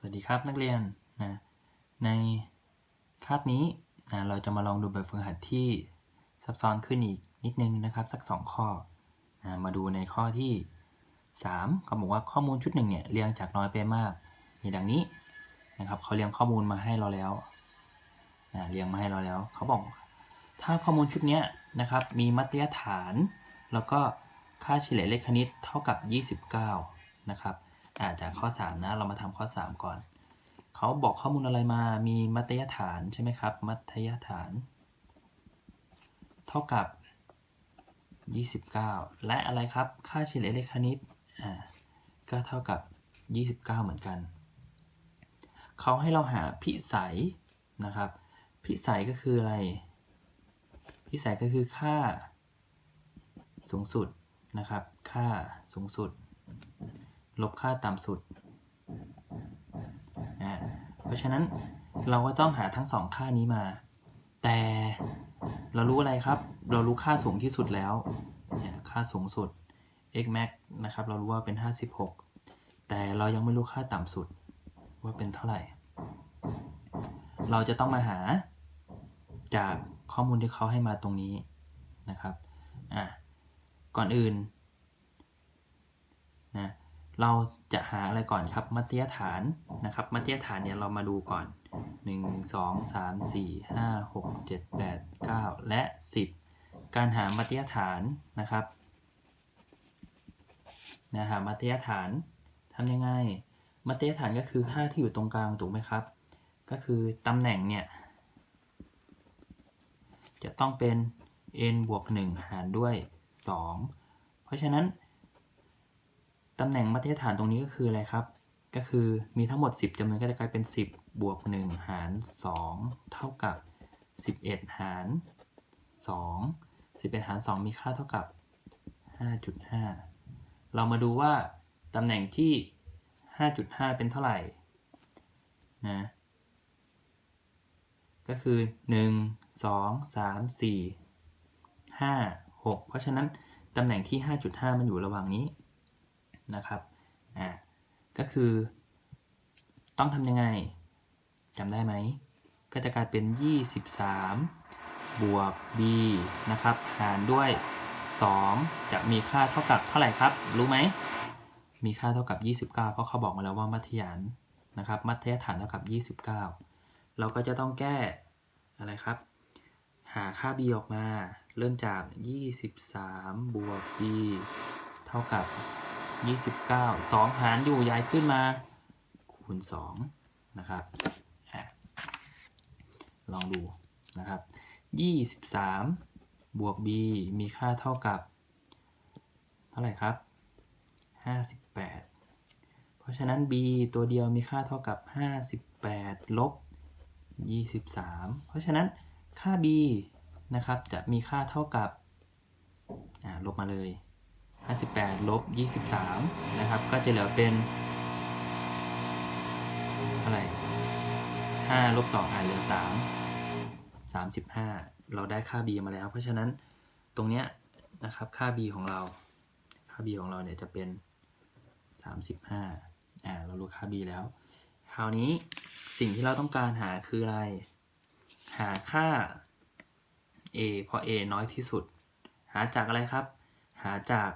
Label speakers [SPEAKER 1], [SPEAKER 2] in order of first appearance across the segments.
[SPEAKER 1] สวัสดีครับนักเรียนนะในคาบนี้นะเราจะมาลองดูแบบฝึกหัดที่ซับซ้อนขึ้นอีกนิดนึงนะครับ สัก 2 ข้อนะมาดูในข้อที่ 3 เขาบอกว่าข้อมูลชุดหนึ่งเนี่ยเรียงจากน้อยไปมาก มีดังนี้นะครับเขาเรียงข้อมูลมาให้เราแล้วนะเรียงมาให้เราแล้ว เขาบอก ถ้าข้อมูลชุดนี้นะครับมีมัธยฐาน แล้วก็ค่าเฉลี่ยเลขคณิตเท่ากับ 29 นะครับ อ่าจากข้อ 3 นะ เรามาทำข้อ 3 ก่อน เขาบอกข้อมูลอะไรมา มีมัธยฐานใช่ไหมครับ มัธยฐาน เท่ากับ 29 และอะไรครับ ค่าเฉลี่ยเลขคณิต อ่า ก็เท่ากับ 29 เหมือนกัน เขาให้เราหาพิสัยนะครับ พิสัยก็คืออะไร พิสัยก็คือค่าสูงสุดนะครับ ค่าสูงสุด ลบค่าต่ำสุดอ่าเพราะฉะนั้นเราก็ต้องหาทั้งสองค่านี้มา แต่เรารู้อะไรครับ เรารู้ค่าสูงที่สุดแล้วเนี่ยค่าสูงสุด x max นะครับ เรารู้ว่าเป็น 56 แต่เรายังไม่รู้ค่าต่ำสุดว่าเป็นเท่าไหร่ เราจะต้องมาหาจากข้อมูลที่เขาให้มาตรงนี้นะครับ อะ ก่อนอื่นนะ เราจะหาอะไรก่อนครับ มัธยฐานนะครับ มัธยฐานเนี่ยเรามาดูก่อน 1 2 3 4 5 6 7 8 9 และ 10 การหามัธยฐานนะครับนะหามัธยฐานทำยังไง มัธยฐานก็คือค่าที่อยู่ตรงกลางถูกไหมครับ ก็คือตำแหน่งเนี่ย จะต้องเป็น n บวก 1 หารด้วย 2 เพราะฉะนั้น ตำแหน่งมัธยฐานตรงนี้ก็คืออะไรครับ ก็คือมีทั้งหมด 10จำนวนก็จะกลายเป็น 10 บวก 1 หาร 2 เท่ากับ 11 หาร 2 11 หาร 2 มีค่าเท่ากับ 5.5 เรามาดูว่าตำแหน่งที่ 5.5 เป็นเท่าไหร่นะก็คือ 1 2 3 4 5 6 เพราะฉะนั้นตำแหน่งที่ 5.5 มันอยู่ระหว่างนี้ นะครับอ่าก็คือ ต้องทำยังไงจำได้ไหม ก็จะกลายเป็น 23 บวก b นะครับ หารด้วย 2 จะมีค่าเท่ากับเท่าไหร่ครับ รู้ไหม มีค่าเท่ากับ 29 เพราะเขาบอกมาแล้วว่ามัธยานนะครับ มัธยฐานเท่ากับ 29 เราก็จะต้องแก้อะไรครับ หาค่า b ออกมา เริ่มจาก 23 บวก b เท่ากับ 29 2หารอยู่ย้ายขึ้นมา คูณ2นะครับ ลองดูนะครับ23บวก b มีค่าเท่ากับ เท่าไหร่ครับ58เพราะฉะนั้น b ตัวเดียวมีค่าเท่ากับ58ลบ23เพราะฉะนั้นค่า b นะครับ จะมีค่าเท่ากับลบมาเลย 58ลบ23 นะครับ ก็จะเหลือเป็นเท่าไหร่5ลบ2อ่าเหลือ 3 35 เราได้ค่า b มาแล้ว เพราะฉะนั้นตรงเนี้ยนะครับ ค่า b ของเรา ค่า b ของเราเนี่ยจะเป็น 35 อ่า เรารู้ค่า b แล้ว คราวนี้สิ่งที่เราต้องการหาคืออะไร หาค่า a เพราะ a น้อยที่สุด หาจากอะไรครับ หาจาก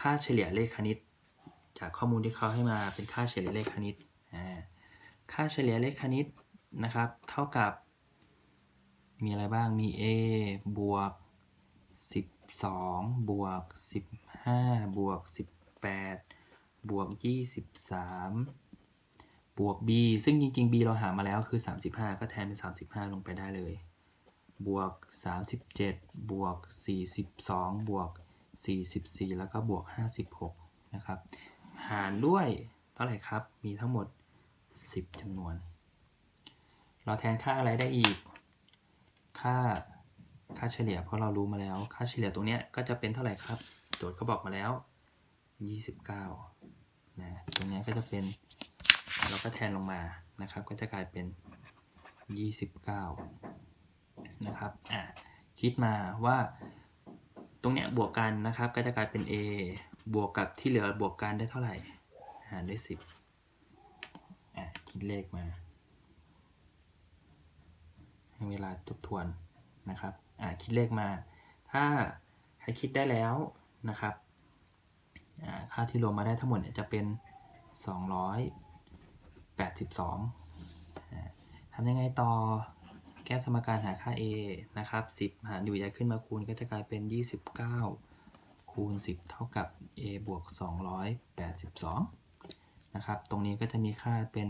[SPEAKER 1] ค่าเฉลี่ยเลขคณิต จากข้อมูลที่เขาให้มาเป็นค่าเฉลี่ยเลขคณิตค่าเฉลี่ยเลขคณิตนะครับ เท่ากับ มีอะไรบ้างมี a บวก 12 บวก 15 บวก 18 บวก 23 บวก b ซึ่งจริง ๆ b เราหามาแล้วคือ 35 ก็แทนเป็น 35 ลงไปได้เลย บวก 37 บวก 42 บวก 44 แล้วก็บวก 56 นะครับ หารด้วยเท่าไหร่ครับ มีทั้งหมด 10จำนวน เราแทนค่าอะไรได้อีก ค่า ค่าเฉลี่ย เพราะเรารู้มาแล้ว ค่าเฉลี่ยตรงเนี้ยก็จะเป็นเท่าไหร่ครับ โจทย์เขาบอกมาแล้ว 29 นะ ตรงนี้ก็จะเป็น เราก็แทนลงมา นะครับ ก็จะกลายเป็น 29 นะครับ อะ คิดมาว่า ตรงเนี้ยบวกกันนะครับก็จะกลายเป็น a บวกกับที่เหลือบวกกันได้เท่าไหร่ หารด้วย 10อะคิดเลขมาให้เวลาทบทวนนะครับอ่าคิดเลขมา ถ้าใครคิดได้แล้วนะครับอ่าค่าที่รวมมาได้ทั้งหมดเนี่ยจะเป็น 282อ่าทำยังไงต่อ แก้สมการหาค่า a นะครับ 10 หารอยู่ย้ายขึ้นมาคูณก็จะกลายเป็น 29 คูณ 10 เท่ากับ a บวก 282 นะครับ ตรงนี้ก็จะมีค่าเป็น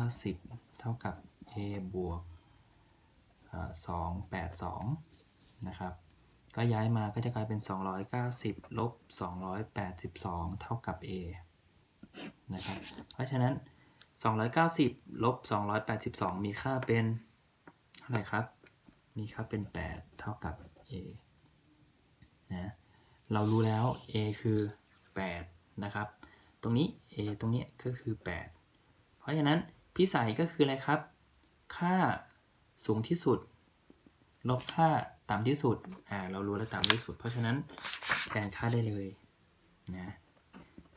[SPEAKER 1] 290 เท่ากับ a บวกสองแปดสองนะครับ ก็ย้ายมาก็จะกลายเป็น 290 ลบ 282 เท่ากับ a นะครับ เพราะฉะนั้น 290 ลบ 282 มีค่าเป็น เท่าไหร่ครับ มีค่าเป็น 8 เท่ากับ a นะ เรารู้แล้ว a คือ 8 นะครับ ตรงนี้ a ตรงนี้ก็คือ 8 เพราะฉะนั้นพิสัยก็คืออะไรครับ ค่าสูงที่สุด ลบค่าต่ำที่สุด อ่า เรารู้แล้วต่ำที่สุด เพราะฉะนั้นแทนค่าได้เลยนะ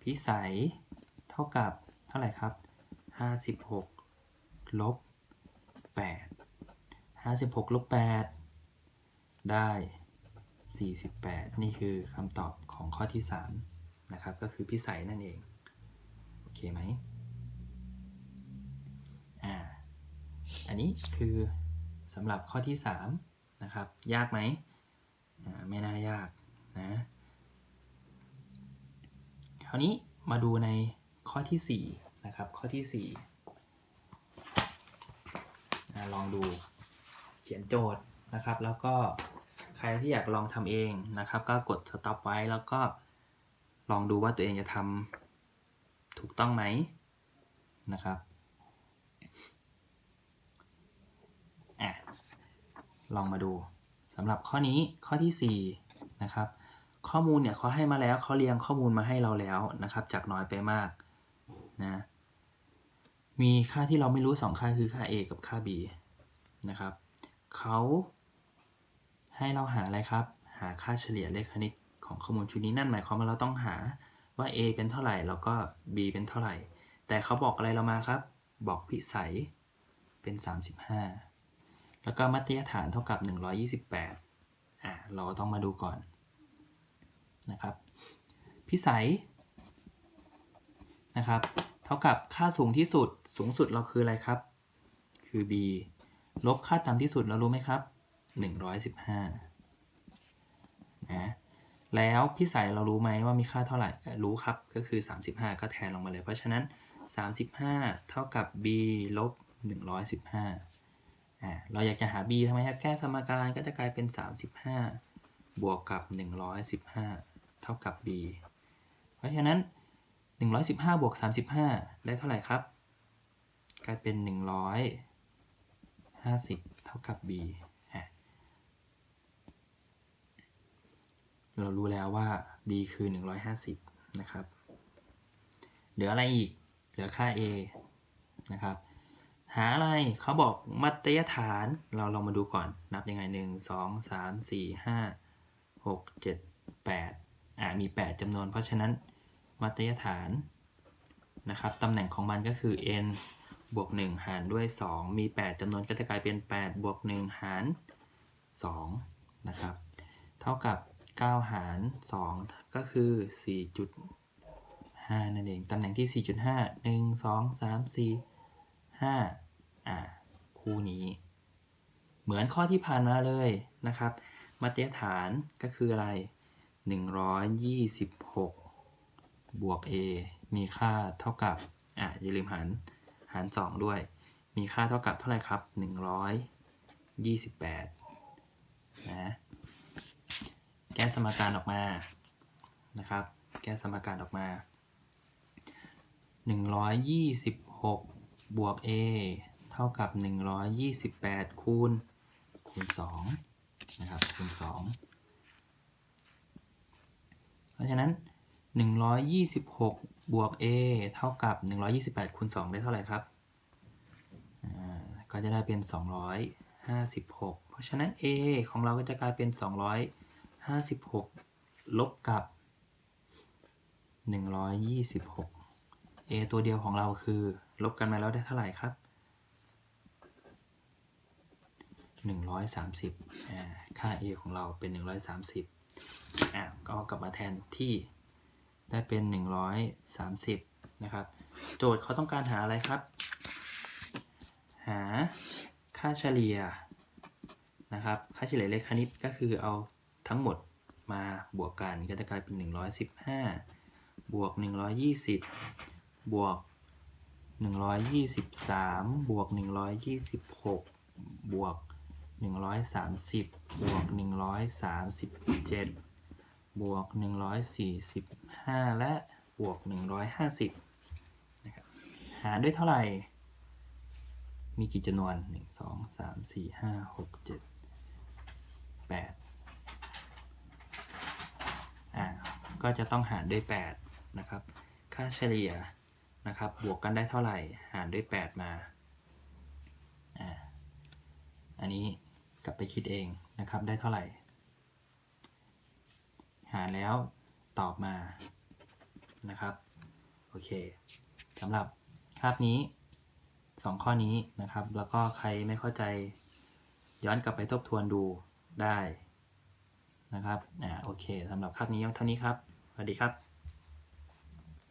[SPEAKER 1] พิสัยเท่ากับเท่าไหร่ครับ 56 ลบ 8 56ลบ8ได้ 48 นี่คือคำตอบของข้อที่ 3 นะครับ ก็คือพิสัยนั่นเอง โอเคไหมอ่าอันนี้คือสำหรับข้อที่ 3 นะครับ ยากไหมอ่าไม่น่ายากนะคราวนี้มาดูในข้อที่ 4 นะครับ ข้อที่4อ่ลองดู ขียนโจทย์นะครับ แล้วก็ใครที่อยากลองทำเองนะครับ ก็กด stop ไว้แล้วก็ลองดูว่าตัวเองจะทำถูกต้องไหมนะครับอะลองมาดูสำหรับข้อนี้ข้อที่ 4 นะครับ ข้อมูลเนี่ยเขาให้มาแล้วเขาเรียงข้อมูลมาให้เราแล้วนะครับ จากน้อยไปมากนะมีค่าที่เราไม่รู้ 2 ค่าคือค่า a กับค่า b นะครับ เขาให้เราหาอะไรครับ หาค่าเฉลี่ยเลขคณิตของข้อมูลชุดนี้นั่นหมายความว่าเราต้องหาว่า a เป็นเท่าไหร่แล้วก็ b เป็นเท่าไหร่ แต่เขาบอกอะไรเรามาครับ บอกพิสัยเป็น 35 แล้วก็มัธยฐานเท่ากับ 128อ่าเราต้องมาดูก่อนนะครับพิสัยนะครับ เท่ากับค่าสูงที่สุดสูงสุดเราคืออะไรครับ คือ b ลบค่าต่ำที่สุดเรารู้ไหมครับ 115นะแล้วพิสัยเรารู้ไหมว่ามีค่าเท่าไหร่รู้ครับก็คือ 35 ก็แทนลงมาเลย เพราะฉะนั้น 35 เท่ากับ b ลบ 115อ่าเราอยากจะหา b ทำไมครับแก้สมการก็จะกลายเป็น 35 บวกกับ 115 เท่ากับ b เพราะฉะนั้น 115 บวก 35 ได้เท่าไหร่ครับ กลายเป็น 50 เท่ากับ b อะเรารู้แล้วว่า b คือ 150 นะครับ เหลืออะไรอีก เหลือค่า a นะครับ หาอะไรเขาบอกมัธยฐาน เราลองมาดูก่อน นับยังไง 1 2 3 4 5 6 7 8อ่ามี 8จำนวน เพราะฉะนั้นมัธยฐานนะครับตำแหน่งของมันก็คือ n บวก 1 หารด้วย 2 มี 8จำนวนก็จะกลายเป็น 8 บวก 1 หาร2นะครับ เท่ากับ 9 หาร 2 ก็คือ 4.5 นั่นเอง ตำแหน่งที่ 4.5 1 2 3 4 5 อ่า คู่นี้ เหมือนข้อที่ผ่านมาเลยนะครับมัธยฐานก็คืออะไร 126 บวก a มีค่าเท่ากับ อ่าอย่าลืมหาร หาร 2 ด้วย มีค่าเท่ากับเท่าไหร่ครับ 128 นะ แก้สมการออกมา นะครับ แก้สมการออกมา 126 บวก a เท่ากับ 128 คูณ คูณ 2 นะครับ คูณ 2 เพราะฉะนั้น 126 บวก a เท่ากับ 128คูณ2ได้เท่าไหร่ครับ ก็จะได้เป็น 256 เพราะฉะนั้น a ของเราก็จะกลายเป็น 256 ลบกับ 126 a ตัวเดียวของเราคือ ลบกันมาแล้วได้เท่าไหร่ครับ 130อ่าค่า a ของเราเป็น 130อ่าก็กลับมาแทนที่ ได้เป็น 130 นะครับ โจทย์เขาต้องการหาอะไรครับ หาค่าเฉลี่ยนะครับ ค่าเฉลี่ยเลขคณิตก็คือเอาทั้งหมดมาบวกกันก็จะกลายเป็น 115 บวก 120 บวก 123 บวก 126 บวก 130 บวก 137 บวก 145 และบวก 150นะครับหารด้วยเท่าไหร่ มีกี่จำนวน 1 2 3 4 5 6 7 8อ่าก็จะต้องหารด้วย 8 นะครับ ค่าเฉลี่ยนะครับ บวกกันได้เท่าไหร่ หารด้วย 8 มาอ่าอันนี้กลับไปคิดเองนะครับ ได้เท่าไหร่ หารแล้วตอบมานะครับโอเคสำหรับคาบนี้ 2 ข้อนี้นะครับ แล้วก็ใครไม่เข้าใจย้อนกลับไปทบทวนดูได้นะครับอ่าโอเคสำหรับคาบนี้เท่านี้ครับสวัสดีครับ